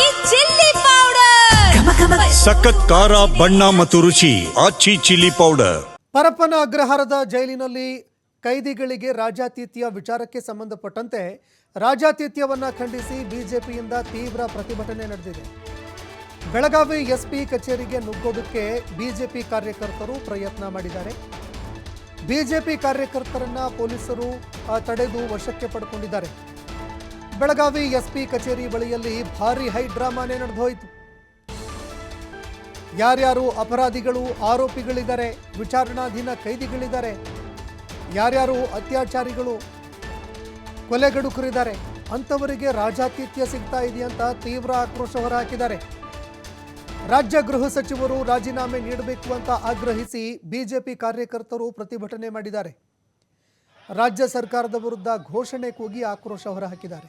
ಆಚಿ chilli powder. ಸಖತ್ ಖಾರ ಬಣ್ಣ ಮತ್ತು ರುಚಿ ಆಚಿ ಚಿಲ್ಲಿ ಪೌಡರ್. ಪರಪ್ಪನ ಅಗ್ರಹಾರದ ಜೈಲಿನಲ್ಲಿ ಕೈದಿಗಳಿಗೆ ರಾಜಾತಿಥ್ಯ ವಿಚಾರಕ್ಕೆ ಸಂಬಂಧಪಟ್ಟಂತೆ ರಾಜ್ಯಾತಿಥ್ಯವನ್ನ ಖಂಡಿಸಿ ಬಿಜೆಪಿಯಿಂದ ತೀವ್ರ ಪ್ರತಿಭಟನೆ ನಡೆದಿದೆ. ಬೆಳಗಾವಿ ಎಸ್ಪಿ ಕಚೇರಿಗೆ ನುಗ್ಗೋದಕ್ಕೆ ಬಿಜೆಪಿ ಕಾರ್ಯಕರ್ತರು ಪ್ರಯತ್ನ ಮಾಡಿದ್ದಾರೆ. ಬಿಜೆಪಿ ಕಾರ್ಯಕರ್ತರನ್ನ ಪೊಲೀಸರು ಆ, ತಡೆದು ವಶಕ್ಕೆ ಪಡ್ಕೊಂಡಿದ್ದಾರೆ. ಬೆಳಗಾವಿ ಎಸ್ಪಿ ಕಚೇರಿ ಬಳಿಯಲ್ಲಿ ಭಾರಿ ಹೈ ಡ್ರಾಮಾನೇ ನಡೆದೋಯಿತು. ಯಾರ್ಯಾರು ಅಪರಾಧಿಗಳು, ಆರೋಪಿಗಳಿದ್ದಾರೆ, ವಿಚಾರಣಾಧೀನ ಕೈದಿಗಳಿದ್ದಾರೆ, ಯಾರ್ಯಾರು ಅತ್ಯಾಚಾರಿಗಳು ಕೊಲೆಗಡುಕರಿದ್ದಾರೆ ಅಂಥವರಿಗೆ ರಾಜಾತಿಥ್ಯ ಸಿಗ್ತಾ ಇದೆಯಂತ ತೀವ್ರ ಆಕ್ರೋಶ ಹೊರಹಾಕಿದ್ದಾರೆ. ರಾಜ್ಯ ಗೃಹ ಸಚಿವರು ರಾಜೀನಾಮೆ ನೀಡಬೇಕು ಅಂತ ಆಗ್ರಹಿಸಿ ಬಿಜೆಪಿ ಕಾರ್ಯಕರ್ತರು ಪ್ರತಿಭಟನೆ ಮಾಡಿದ್ದಾರೆ. ರಾಜ್ಯ ಸರ್ಕಾರದ ವಿರುದ್ಧ ಘೋಷಣೆ ಕೂಗಿ ಆಕ್ರೋಶ ಹೊರಹಾಕಿದ್ದಾರೆ.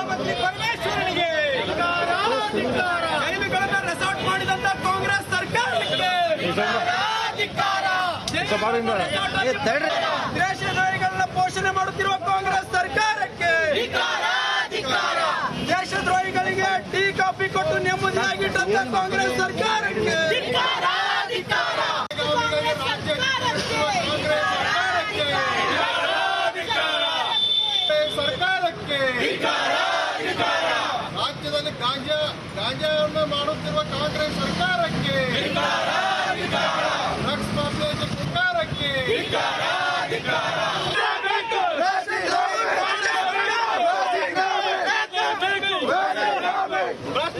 ಅಸಮರ್ಥ ಗೃಹ ಮಂತ್ರಿ ಪರಮೇಶ್ವರನಿಗೆ ಜೈಲುಗಳನ್ನ ರೆಸಾರ್ಟ್ ಮಾಡಿದಂತ ಕಾಂಗ್ರೆಸ್ ಸರ್ಕಾರಕ್ಕೆ. ದೇಶದ್ರೋಹಿಗಳನ್ನ ಪೋಷಣೆ ಮಾಡುತ್ತಿರುವ ಕಾಂಗ್ರೆಸ್ ಸರ್ಕಾರಕ್ಕೆ. ದೇಶದ್ರೋಹಿಗಳಿಗೆ ಟೀ ಕಾಫಿ ಕೊಟ್ಟು ನೆಮ್ಮದಿಯಾಗಿಟ್ಟಂತ ಕಾಂಗ್ರೆಸ್ ಸರ್ಕಾರಕ್ಕೆ. ರಾಜ್ಯದಲ್ಲಿ ಗಾಂಜಾ ಗಾಂಜಾವನ್ನು ಮಾಡುತ್ತಿರುವ